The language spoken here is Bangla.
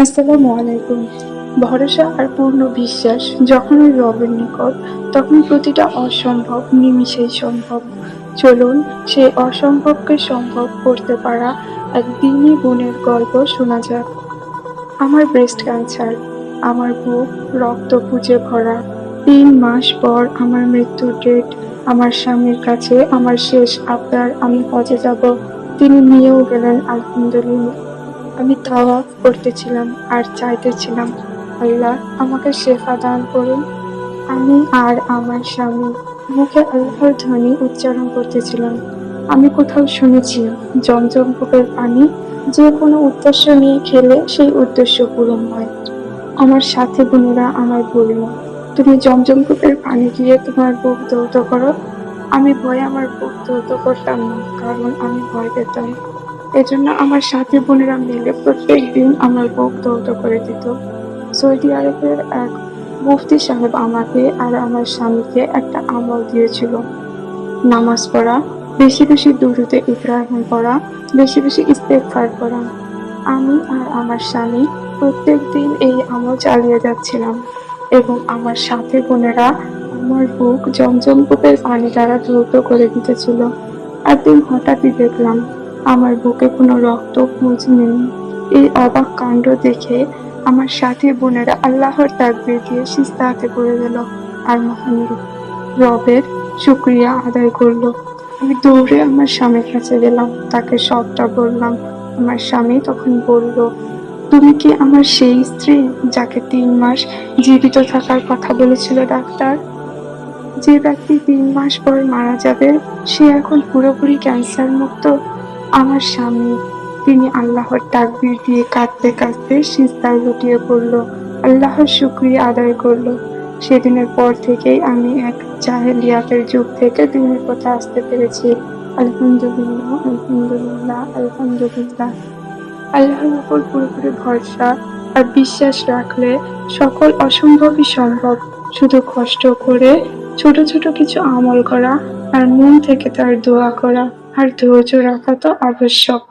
আসসালামু আলাইকুম। ভরসা আর পূর্ণ বিশ্বাস যখনই রবের নিকট, তখন প্রতিটা অসম্ভব নিমিষেই সম্ভব। চলুন সেই অসম্ভবকে সম্ভব করতে পারা এক দিনই বোনের গল্প শোনা যাক। আমার ব্রেস্ট ক্যান্সার আমার বুক রক্ত পুজে ভরা। তিন মাস পর আমার মৃত্যুর ডেট আমার স্বামীর কাছে আমার শেষ আবদার আমি হজে যাব। তিনি নিয়েও গেলেন আলহামদুলিল্লাহ। আমি তাওয়াফ করতেছিলাম আর চাইতেছিলাম, আল্লাহ আমাকে শেফা দান করুন। আমি আর আমার স্বামী মুখে আল্লাহর ধ্বনি উচ্চারণ করতেছিলাম। আমি কোথাও শুনেছি জমজম কূপের পানি, যে কোনো উদ্দেশ্য নিয়ে খেলে সেই উদ্দেশ্য পূরণ হয়। আমার সাথী বোনেরা আমায় বলল, তুমি জমজম কূপের পানি দিয়ে তোমার বুক দৌত করো। আমি ভয়ে আমার বুক দৌত করতাম না, কারণ আমি ভয় পেতাম। এজন্য আমার সাথী বোনেরা মিলে প্রত্যেক দিন আমার বুক দৌত করে দিত। সৌদি আরবের এক মুফতি সাহেব আমাকে আর আমার স্বামীকে একটা আমল দিয়েছিল। নামাজ পড়া, বেশি বেশি দুরুদে ইব্রাহিম পড়া, বেশি বেশি ইস্তেগফার করা আমি আর আমার স্বামী প্রত্যেক দিন এই আমল চালিয়ে যাচ্ছিলাম এবং আমার সাথে বোনেরা আমার বুক জমজম কূপের পানি দ্বারা দ্রুত করে দিতেছিল। একদিন হঠাৎই দেখলাম আমার বুকে কোনো রক্ত খোঁজ নেই। এই অবাক কাণ্ড দেখে আমার সাথী বোনেরা আল্লাহর তাকবীর দিয়ে সিস্তাহাতে করে গেল আর মহান রবের শুক্রিয়া আদায় করল। আমি দৌড়ে আমার স্বামীর কাছে গেলাম, তাকে সবটা বললাম। আমার স্বামী তখন বলল, তুমি কি আমার সেই স্ত্রী যাকে তিন মাস জীবিত থাকার কথা বলেছিল ডাক্তার? যে ব্যক্তি তিন মাস পর মারা যাবে, সে এখন পুরোপুরি ক্যান্সার মুক্ত আমার স্বামী, তিনি আল্লাহর তাকবির দিয়ে কাঁদতে কাঁদতে সিজদায় লুটিয়ে পড়ল, আল্লাহর শুক্রিয়া আদায় করল। সেদিনের পর থেকেই আমি এক জাহেলিয়াতের যুগ থেকে দিনের পথে আসতে পেরেছি। আলহামদুলিল্লাহ আলহামদুলিল্লাহ আলহামদুলিল্লাহ। আল্লাহর উপর পুরোপুরি ভরসা আর বিশ্বাস রাখলে সকল অসম্ভবই সম্ভব। শুধু কষ্ট করে ছোট ছোট কিছু আমল করা আর মন থেকে তার দোয়া করা। আর ধৈর্য রাখা তো আবশ্যক।